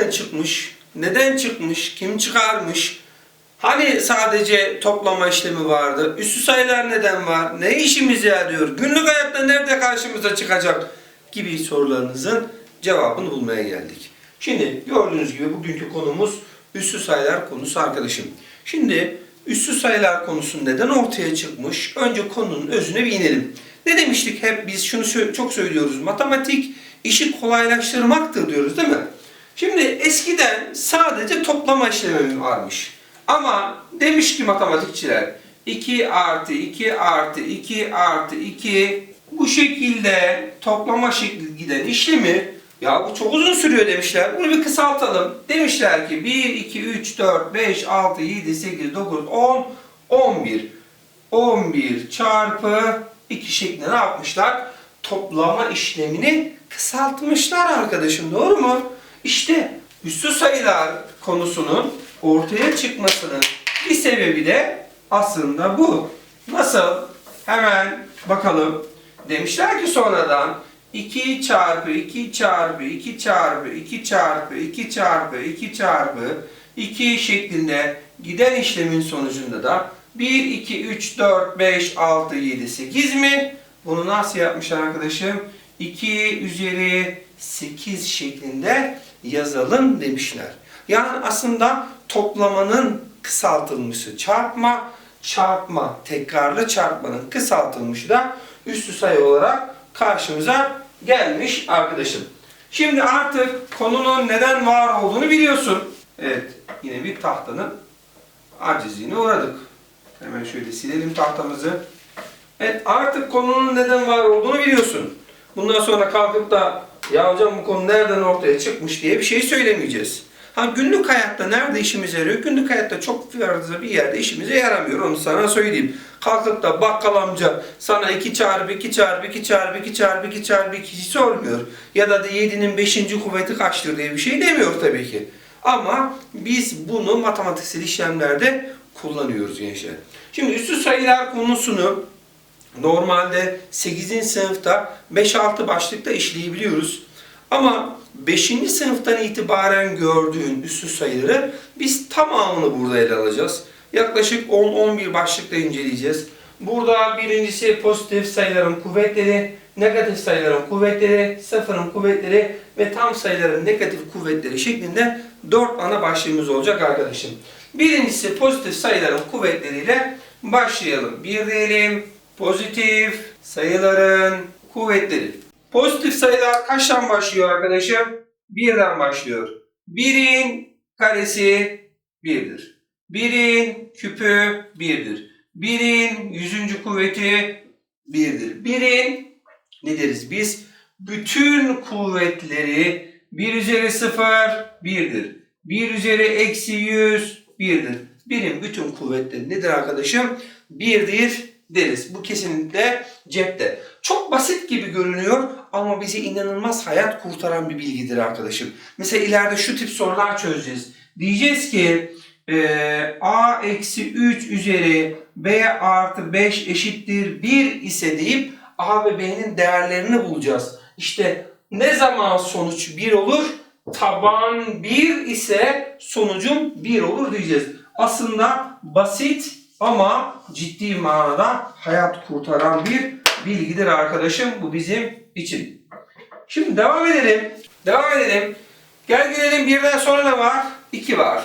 nereden çıkmış? Neden çıkmış? Kim çıkarmış? Hani sadece toplama işlemi vardı? Üssü sayılar neden var? Ne işimize yarıyor? Günlük hayatta nerede karşımıza çıkacak? Gibi sorularınızın cevabını bulmaya geldik. Şimdi gördüğünüz gibi bugünkü konumuz üssü sayılar konusu arkadaşım. Şimdi üssü sayılar konusu neden ortaya çıkmış? Önce konunun özüne bir inelim. Ne demiştik hep biz şunu çok söylüyoruz. Matematik işi kolaylaştırmaktır diyoruz değil mi? Şimdi eskiden sadece toplama işlemi varmış. Ama demiş ki matematikçiler 2 artı 2 artı 2 artı 2 bu şekilde toplama şekli giden işlemi ya bu çok uzun sürüyor demişler. Bunu bir kısaltalım. Demişler ki 1, 2, 3, 4, 5, 6, 7, 8, 9, 10, 11. 11 çarpı 2 şeklinde ne yapmışlar? Toplama işlemini kısaltmışlar arkadaşım. Doğru mu? İşte üstü sayılar konusunun ortaya çıkmasının bir sebebi de aslında bu. Nasıl? Hemen bakalım. Demişler ki sonradan 2 çarpı 2 çarpı 2 çarpı 2 çarpı 2 çarpı 2 çarpı 2 şeklinde giden işlemin sonucunda da 1, 2, 3, 4, 5, 6, 7, 8 mi? Bunu nasıl yapmışlar arkadaşım? 2 üzeri 8 şeklinde yazalım demişler. Yani aslında toplamanın kısaltılmışı çarpma, çarpma, tekrarlı çarpmanın kısaltılmışı da üstü sayı olarak karşımıza gelmiş arkadaşım. Şimdi artık konunun neden var olduğunu biliyorsun. Evet, yine bir tahtanın acizliğine uğradık. Hemen şöyle silelim tahtamızı. Evet, artık konunun neden var olduğunu biliyorsun. Bundan sonra kalkıp da ya hocam bu konu nereden ortaya çıkmış diye bir şey söylemeyeceğiz. Ha günlük hayatta nerede işimize yarıyor? Günlük hayatta çok fazla bir yerde işimize yaramıyor. Onu sana söyleyeyim. Kalkıp da bakkal amca sana 2 çarpı 2 çarpı 2 çarpı 2 çarpı 2 çarpı 2 sormuyor. Ya da da 7'nin 5. kuvveti kaçtır diye bir şey demiyor tabii ki. Ama biz bunu matematiksel işlemlerde kullanıyoruz gençler. Şimdi üstü sayılar konusunu normalde 8. sınıfta 5-6 başlıkta işleyebiliyoruz. Ama 5. sınıftan itibaren gördüğün üstü sayıları biz tamamını burada ele alacağız. Yaklaşık 10-11 başlıkta inceleyeceğiz. Burada birincisi pozitif sayıların kuvvetleri, negatif sayıların kuvvetleri, sıfırın kuvvetleri ve tam sayıların negatif kuvvetleri şeklinde 4 ana başlığımız olacak arkadaşım. Birincisi pozitif sayıların kuvvetleriyle başlayalım. Bir diyelim pozitif sayıların kuvvetleri. Pozitif sayılar kaçtan başlıyor arkadaşım? Birden başlıyor. Birin karesi birdir. Birin küpü birdir. Birin yüzüncü kuvveti birdir. Birin ne deriz biz? Bütün kuvvetleri 1 üzeri 0 1'dir. 1 üzeri eksi 100 1'dir. Birin bütün kuvvetleri nedir arkadaşım? 1'dir deriz. Bu kesinlikle cepte. Çok basit gibi görünüyor ama bize inanılmaz hayat kurtaran bir bilgidir arkadaşım. Mesela ileride şu tip sorular çözeceğiz. Diyeceğiz ki eee, a eksi 3 üzeri b artı 5 eşittir 1 ise deyip a ve b'nin değerlerini bulacağız. İşte ne zaman sonuç 1 olur? Taban 1 ise sonucum 1 olur diyeceğiz. Aslında basit ama ciddi manada hayat kurtaran bir bilgidir arkadaşım. Bu bizim için. Şimdi devam edelim. Devam edelim. Gel gelelim birden sonra ne var? 2 var.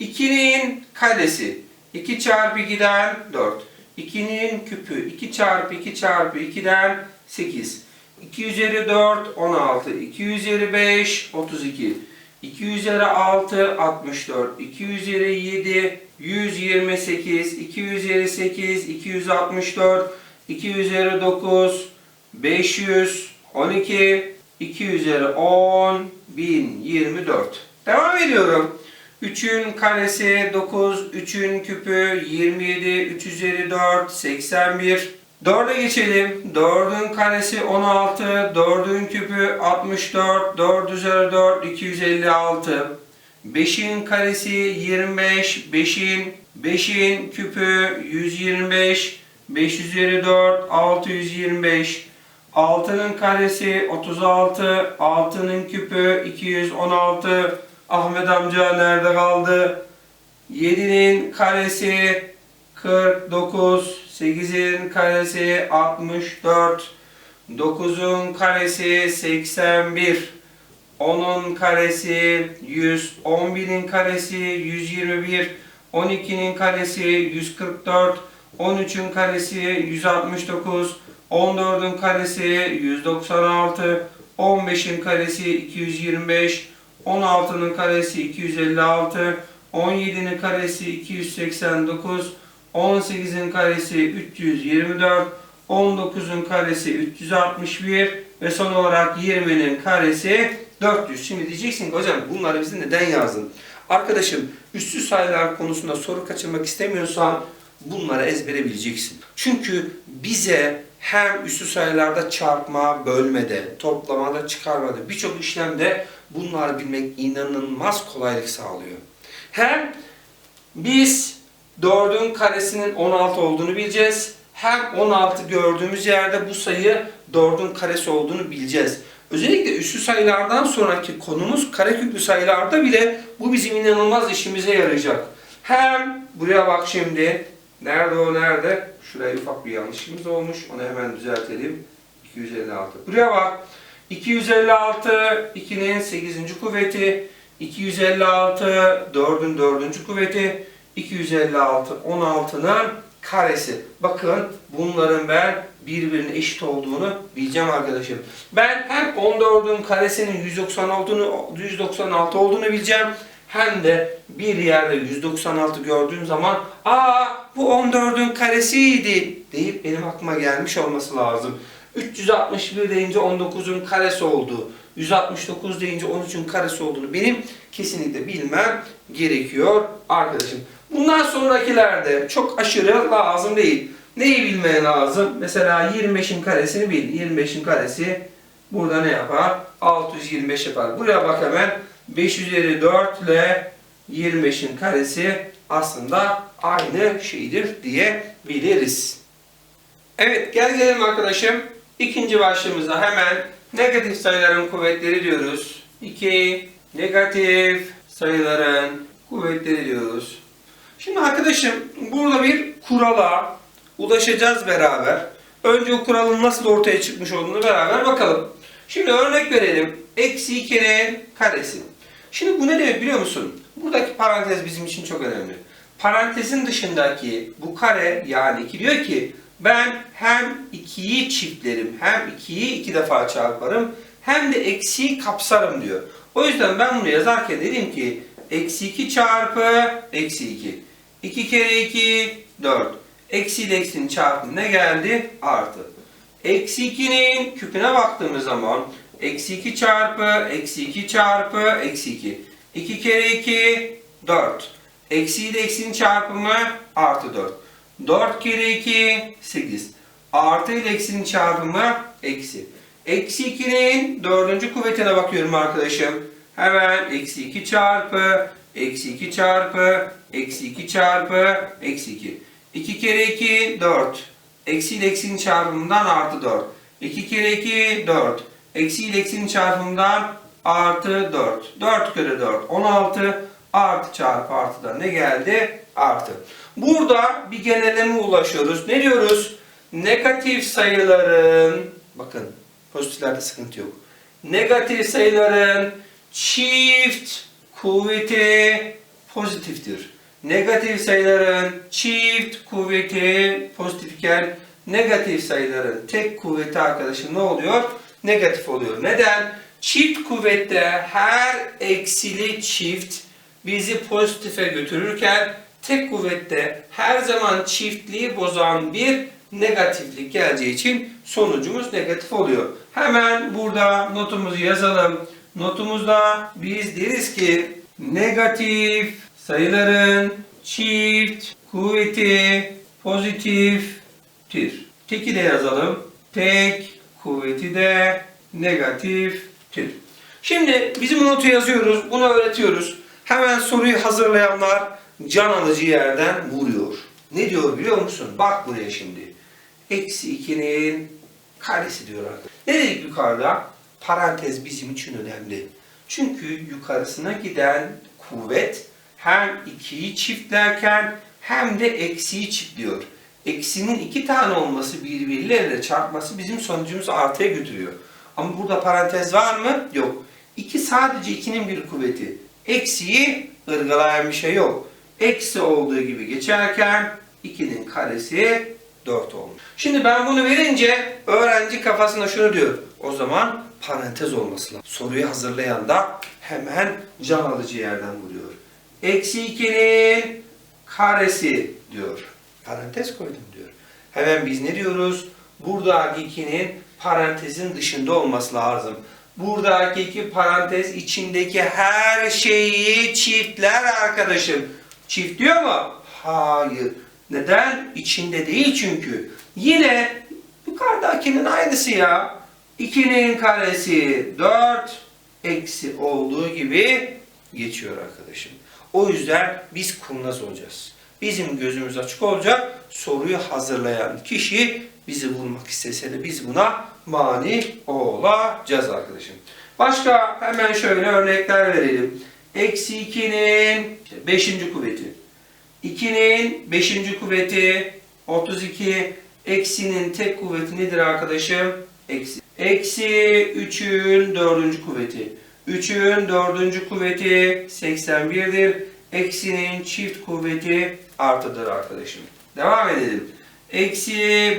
2'nin karesi. 2 çarpı 2'den 4. 2'nin küpü. 2 çarpı 2 çarpı 2'den 8. 2 üzeri 4 16. 2 üzeri 5 32. 2 üzeri 6 64. 2 üzeri 7 128. 2 üzeri 8 264. 2 üzeri 9 500 12 2 üzeri 10 1024. Devam ediyorum. 3'ün karesi 9, 3'ün küpü 27, 3 üzeri 4 81. 4'e geçelim. 4'ün karesi 16, 4'ün küpü 64, 4 üzeri 4 256. 5'in karesi 25, 5'in 5'in küpü 125, 5 üzeri 4 625. 6'nın karesi 36, 6'nın küpü 216, Ahmet amca nerede kaldı? 7'nin karesi 49, 8'in karesi 64, 9'un karesi 81, 10'un karesi 100, 11'in karesi 121, 12'nin karesi 144, 13'ün karesi 169, 14'ün karesi 196, 15'in karesi 225, 16'nın karesi 256, 17'nin karesi 289, 18'in karesi 324, 19'un karesi 361 ve son olarak 20'nin karesi 400. Şimdi diyeceksin ki hocam bunları bize neden yazdın? Arkadaşım üstsüz sayılar konusunda soru kaçırmak istemiyorsan bunları ezbere bileceksin. Çünkü bize hem üstü sayılarda çarpma, bölmede, toplamada, çıkarmada birçok işlemde bunları bilmek inanılmaz kolaylık sağlıyor. Hem biz 4'ün karesinin 16 olduğunu bileceğiz. Hem 16 gördüğümüz yerde bu sayı 4'ün karesi olduğunu bileceğiz. Özellikle üslü sayılardan sonraki konumuz kareköklü sayılarda bile bu bizim inanılmaz işimize yarayacak. Hem buraya bak şimdi. Nerede o nerede? Şuraya ufak bir yanlışımız olmuş. Onu hemen düzeltelim. 256. Buraya bak. 256 2'nin 8. kuvveti. 256 4'ün 4. kuvveti. 256 16'nın karesi. Bakın bunların ben birbirine eşit olduğunu bileceğim arkadaşım. Ben hem 14'ün karesinin 196 olduğunu, 196 olduğunu bileceğim. Hem de bir yerde 196 gördüğüm zaman aa bu 14'ün karesiydi deyip benim aklıma gelmiş olması lazım. 361 deyince 19'un karesi olduğu, 169 deyince 13'ün karesi olduğunu benim kesinlikle bilmem gerekiyor arkadaşım. Bundan sonrakilerde çok aşırı lazım değil. Neyi bilmeye lazım? Mesela 25'in karesini bil. 25'in karesi burada ne yapar? 625 yapar. Buraya bak hemen. 5 üzeri 4 ile 25'in karesi aslında aynı şeydir diyebiliriz. Evet gel gelelim arkadaşım. İkinci başlığımızda hemen negatif sayıların kuvvetleri diyoruz. 2 negatif sayıların kuvvetleri diyoruz. Şimdi arkadaşım burada bir kurala ulaşacağız beraber. Önce o kuralın nasıl ortaya çıkmış olduğunu beraber bakalım. Şimdi örnek verelim. Eksi 2'nin karesi. Şimdi bu ne demek biliyor musun? Buradaki parantez bizim için çok önemli. Parantezin dışındaki bu kare yani 2 diyor ki ben hem 2'yi çiftlerim hem 2'yi 2 defa çarparım hem de eksiği kapsarım diyor. O yüzden ben bunu yazarken dedim ki eksi 2 çarpı eksi 2. 2 kere 2 4. Eksi ile eksinin çarpımı ne geldi? Artı. Eksi 2'nin küpüne baktığımız zaman eksi 2 çarpı eksi 2 çarpı eksi 2. 2 kere 2 4. Eksi ile eksinin çarpımı artı 4. 4 kere 2 8. Artı ile eksinin çarpımı eksi. Eksi 2'nin dördüncü kuvvetine bakıyorum arkadaşım. Hemen eksi 2 çarpı eksi 2 çarpı eksi 2 çarpı eksi 2. 2 kere 2 4. Eksi ile eksinin çarpımından artı 4. 2 kere 2 4. Eksi ile eksinin çarpımından artı 4. 4 kere 4 16 artı çarpı artıdan ne geldi? Artı. Burada bir geneleme ulaşıyoruz. Ne diyoruz? Negatif sayıların bakın pozitiflerde sıkıntı yok. Negatif sayıların çift kuvveti pozitiftir. Negatif sayıların çift kuvveti pozitifken negatif sayıların tek kuvveti arkadaşım ne oluyor? Negatif oluyor. Neden? Çift kuvvette her eksili çift bizi pozitife götürürken tek kuvvette her zaman çiftliği bozan bir negatiflik geleceği için sonucumuz negatif oluyor. Hemen burada notumuzu yazalım. Notumuzda biz deriz ki negatif sayıların çift kuvveti pozitiftir. Teki de yazalım. Tek kuvveti de negatiftir. Şimdi bizim notu yazıyoruz. Bunu öğretiyoruz. Hemen soruyu hazırlayanlar can alıcı yerden vuruyor. Ne diyor biliyor musun? Bak buraya şimdi. Eksi 2'nin karesi diyor arkadaşlar. Ne dedik yukarıda? Parantez bizim için önemli. Çünkü yukarısına giden kuvvet hem 2'yi çiftlerken hem de eksiyi çiftliyor. Eksinin iki tane olması birbirleriyle çarpması bizim sonucumuzu artıya götürüyor. Ama burada parantez var mı? Yok. 2 sadece 2'nin bir kuvveti. Eksiyi ırgalayan bir şey yok. Eksi olduğu gibi geçerken 2'nin karesi 4 olmuş. Şimdi ben bunu verince öğrenci kafasında şunu diyor. O zaman parantez olması lazım. Soruyu hazırlayan da hemen can alıcı yerden vuruyor. Eksi 2'nin karesi diyor. Parantez koydum diyor. Hemen biz ne diyoruz? Buradaki 2'nin parantezin dışında olması lazım. Buradaki iki parantez içindeki her şeyi çiftler arkadaşım. Çiftliyor mu? Hayır. Neden? İçinde değil çünkü. Yine yukarıdakinin aynısı ya. 2'nin karesi 4 eksi olduğu gibi geçiyor arkadaşım. O yüzden biz kurnaz olacağız. Bizim gözümüz açık olacak. Soruyu hazırlayan kişi bizi bulmak istese de biz buna mani olacağız arkadaşım. Başka hemen şöyle örnekler verelim. Eksi 2'nin 5. kuvveti. 2'nin 5. kuvveti 32. Eksinin tek kuvveti nedir arkadaşım? Eksi. Eksi 3'ün 4. kuvveti. 3'ün 4. kuvveti 81'dir. Eksinin çift kuvveti artıdır arkadaşım. Devam edelim. Eksi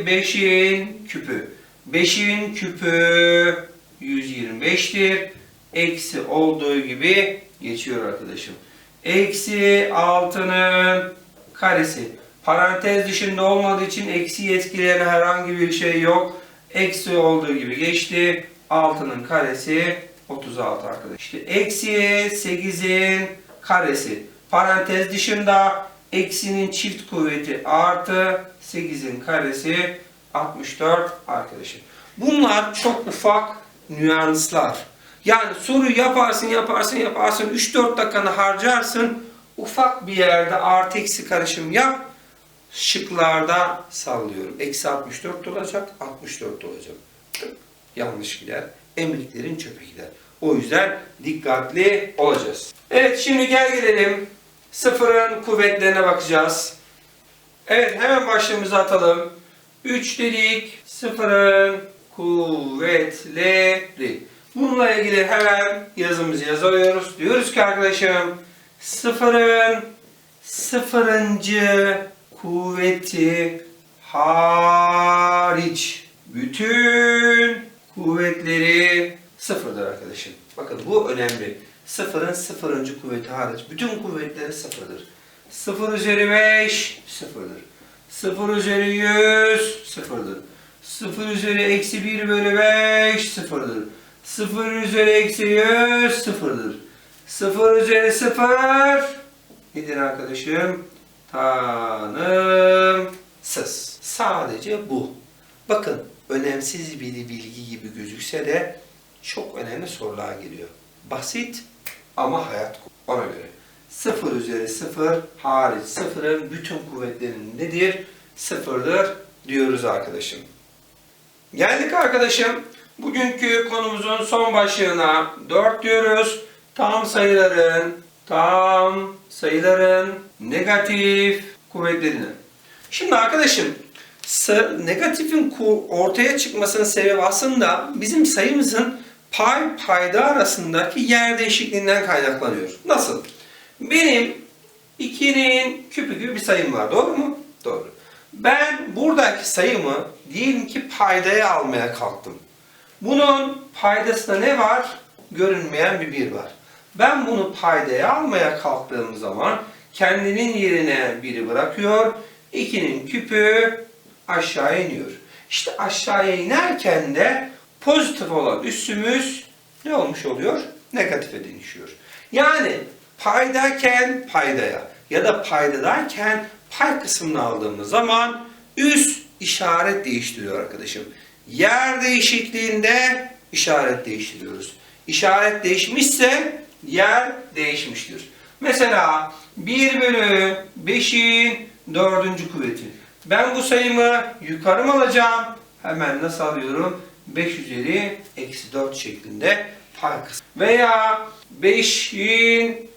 5'in küpü. 5'in küpü 125'tir. Eksi olduğu gibi geçiyor arkadaşım. Eksi 6'nın karesi. Parantez dışında olmadığı için eksi etkileyen herhangi bir şey yok. Eksi olduğu gibi geçti. 6'nın karesi 36 arkadaşlar. İşte eksi 8'in karesi. Parantez dışında eksinin çift kuvveti artı 8'in karesi 64 arkadaşım. Bunlar çok ufak nüanslar. Yani soruyu yaparsın yaparsın yaparsın 3-4 dakikanı harcarsın. Ufak bir yerde artı eksi karışım yap. Şıklarda sallıyorum. Eksi 64 olacak, 64 olacak. Yanlış gider. Emirliklerin çöpe gider. O yüzden dikkatli olacağız. Evet şimdi gel gelelim. Sıfırın kuvvetlerine bakacağız. Evet hemen başlığımızı atalım. 3 dedik. Sıfırın kuvvetleri. Bununla ilgili hemen yazımızı yazıyoruz. Diyoruz ki arkadaşım sıfırın sıfırıncı kuvveti hariç bütün kuvvetleri sıfırdır arkadaşım. Bakın bu önemli. Sıfırın sıfırıncı kuvveti hariç bütün kuvvetleri sıfırdır. Sıfır üzeri beş sıfırdır. Sıfır üzeri yüz sıfırdır. Sıfır üzeri eksi bir bölü beş sıfırdır. Sıfır üzeri eksi yüz sıfırdır. Sıfır üzeri sıfır nedir arkadaşım? Tanımsız. Sadece bu. Bakın önemsiz bir bilgi gibi gözükse de çok önemli sorular geliyor. Basit ama hayat ona göre. Sıfır üzeri sıfır hariç sıfırın bütün kuvvetlerinin nedir? Sıfırdır diyoruz arkadaşım. Geldik arkadaşım. Bugünkü konumuzun son başlığına 4 diyoruz. Tam sayıların, tam sayıların negatif kuvvetlerini. Şimdi arkadaşım negatifin ortaya çıkmasının sebebi aslında bizim sayımızın pay payda arasındaki yer değişikliğinden kaynaklanıyor. Nasıl? Benim 2'nin küpü gibi bir sayım var. Doğru mu? Doğru. Ben buradaki sayımı diyelim ki paydaya almaya kalktım. Bunun paydasında ne var? Görünmeyen bir bir var. Ben bunu paydaya almaya kalktığım zaman kendinin yerine biri bırakıyor. 2'nin küpü aşağı iniyor. İşte aşağıya inerken de pozitif olan üssümüz ne olmuş oluyor? Negatife dönüşüyor. Yani paydayken paydaya ya da paydadayken pay kısmını aldığımız zaman üst işaret değiştiriyor arkadaşım. Yer değişikliğinde işaret değiştiriyoruz. İşaret değişmişse yer değişmiştir. Mesela 1 bölü 5'in 4. kuvveti. Ben bu sayımı yukarı mı alacağım? Hemen nasıl alıyorum? 5 üzeri eksi 4 şeklinde kısmı. Veya 5'in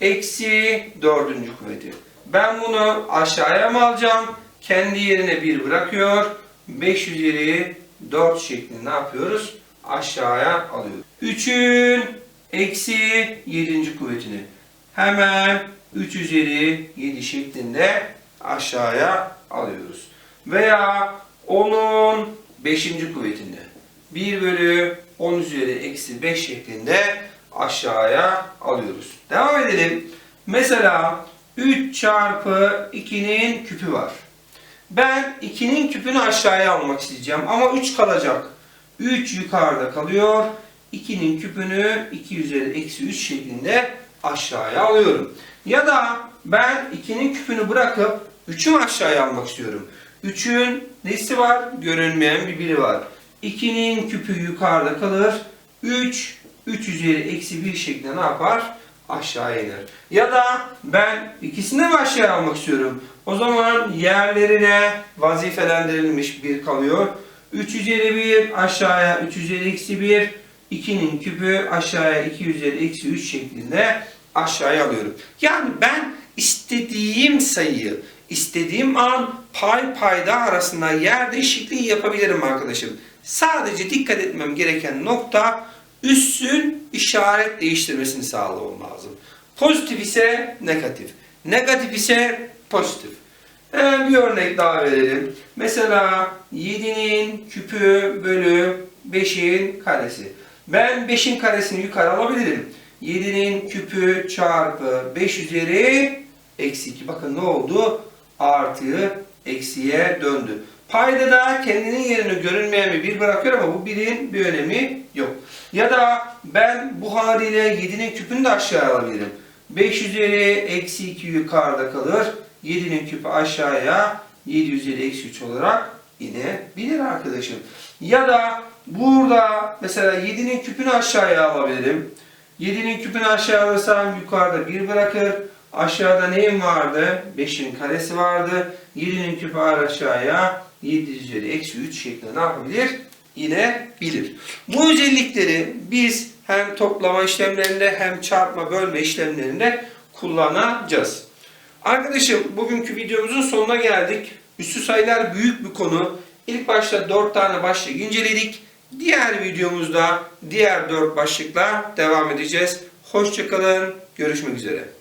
eksi dördüncü kuvveti. Ben bunu aşağıya mı alacağım? Kendi yerine 1 bırakıyor. 5 üzeri 4 şeklinde ne yapıyoruz? Aşağıya alıyoruz. 3'ün eksi 7. kuvvetini. Hemen 3 üzeri 7 şeklinde aşağıya alıyoruz. Veya 10'un 5. kuvvetinde. 1 bölü 10 üzeri eksi 5 şeklinde aşağıya alıyoruz. Devam edelim. Mesela 3 çarpı 2'nin küpü var. Ben 2'nin küpünü aşağıya almak isteyeceğim ama 3 kalacak. 3 yukarıda kalıyor. 2'nin küpünü 2 üzeri eksi 3 şeklinde aşağıya alıyorum. Ya da ben 2'nin küpünü bırakıp 3'ü aşağıya almak istiyorum. 3'ün nesi var? Görünmeyen bir biri var. 2'nin küpü yukarıda kalır. 3, 3 üzeri eksi 1 şeklinde ne yapar? Aşağıya iner. Ya da ben ikisini mi aşağıya almak istiyorum? O zaman yerlerine vazifelendirilmiş bir kalıyor. 3 üzeri 1 aşağıya 3 üzeri eksi 1. 2'nin küpü aşağıya 2 üzeri eksi 3 şeklinde aşağıya alıyorum. Yani ben istediğim sayıyı istediğim an pay payda arasında yer değişikliği yapabilirim arkadaşım. Sadece dikkat etmem gereken nokta üssün işaret değiştirmesini sağlamam lazım. Pozitif ise negatif. Negatif ise pozitif. Hemen bir örnek daha verelim. Mesela 7'nin küpü bölü 5'in karesi. Ben 5'in karesini yukarı alabilirim. 7'nin küpü çarpı 5 üzeri eksi 2. Bakın ne oldu? Artı eksiye döndü. Payda da kendinin yerini görünmeyen bir 1 bırakıyor ama bu 1'in bir önemi yok. Ya da ben bu haliyle 7'nin küpünü de aşağı alabilirim. 5 üzeri eksi 2 yukarıda kalır. 7'nin küpü aşağıya 7 üzeri eksi 3 olarak inebilir arkadaşım. Ya da burada mesela 7'nin küpünü aşağıya alabilirim. 7'nin küpünü aşağı alırsam yukarıda 1 bırakır. Aşağıda neyim vardı? 5'in karesi vardı. 7'nin küpü aşağıya 7 üzeri eksi 3 şeklinde ne yapabilir? İnebilir. Bu özellikleri biz hem toplama işlemlerinde hem çarpma bölme işlemlerinde kullanacağız. Arkadaşım bugünkü videomuzun sonuna geldik. Üstü sayılar büyük bir konu. İlk başta 4 tane başlık inceledik. Diğer videomuzda diğer 4 başlıkla devam edeceğiz. Hoşçakalın. Görüşmek üzere.